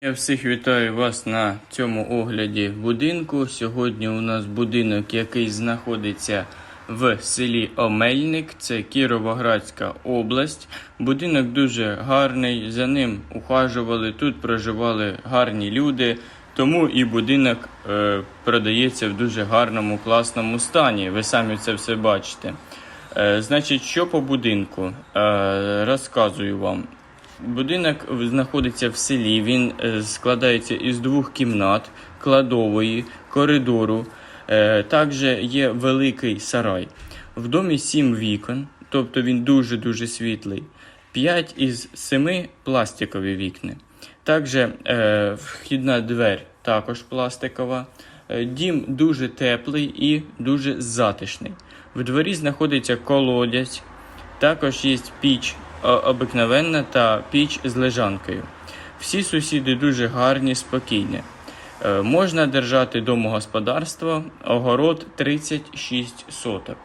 Я всіх вітаю вас на цьому огляді будинку. Сьогодні у нас будинок, який знаходиться в селі Омельник, це Кіровоградська область. Будинок дуже гарний, за ним ухажували, тут проживали гарні люди. Тому і будинок е, продається в дуже гарному, класному стані. Ви самі це все бачите. Е, значить, що по будинку? Е, розказую вам. Будинок знаходиться в селі. Він е, складається із двох кімнат, кладової, коридору. Е, Також є великий сарай. В домі сім вікон, тобто він дуже-дуже світлий. П'ять із семи пластикові вікна. Також е, вхідна двері також пластикова. Дім дуже теплий і дуже затишний. В дворі знаходиться колодязь, також є піч обикновенна та піч з лежанкою. Всі сусіди дуже гарні, спокійні. Е, Можна держати домогосподарство, огород 36 соток.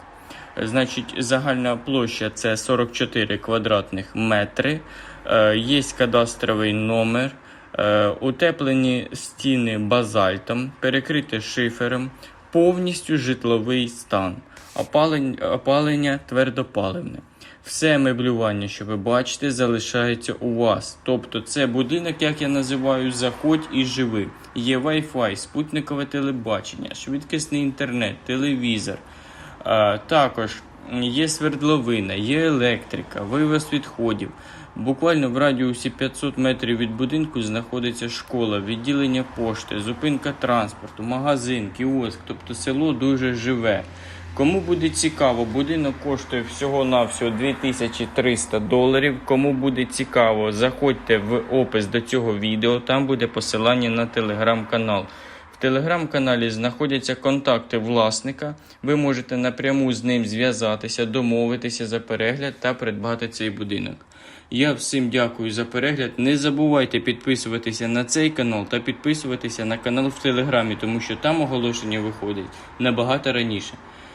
Значить, загальна площа це 44 квадратних метри. Е, Є кадастровий номер, е, утеплені стіни базальтом, перекриті шифером, повністю житловий стан, опалення твердопаливне. Все меблювання, що ви бачите, залишається у вас. Тобто це будинок, як я називаю, заходь і живи. Є Wi-Fi, спутникове телебачення, швидкісний інтернет, телевізор. А, також є свердловина, є електрика, вивез відходів. Буквально в радіусі 500 метрів від будинку знаходиться школа, відділення пошти, зупинка транспорту, магазин, кіоск, тобто село дуже живе. Кому буде цікаво, будинок коштує всього-навсього 2300 доларів. Кому буде цікаво, заходьте в опис до цього відео, там буде посилання на телеграм-канал. В телеграм-каналі знаходяться контакти власника. Ви можете напряму з ним зв'язатися, домовитися за перегляд та придбати цей будинок. Я всім дякую за перегляд. Не забувайте підписуватися на цей канал та підписуватися на канал в Телеграмі, тому що там оголошення виходить набагато раніше.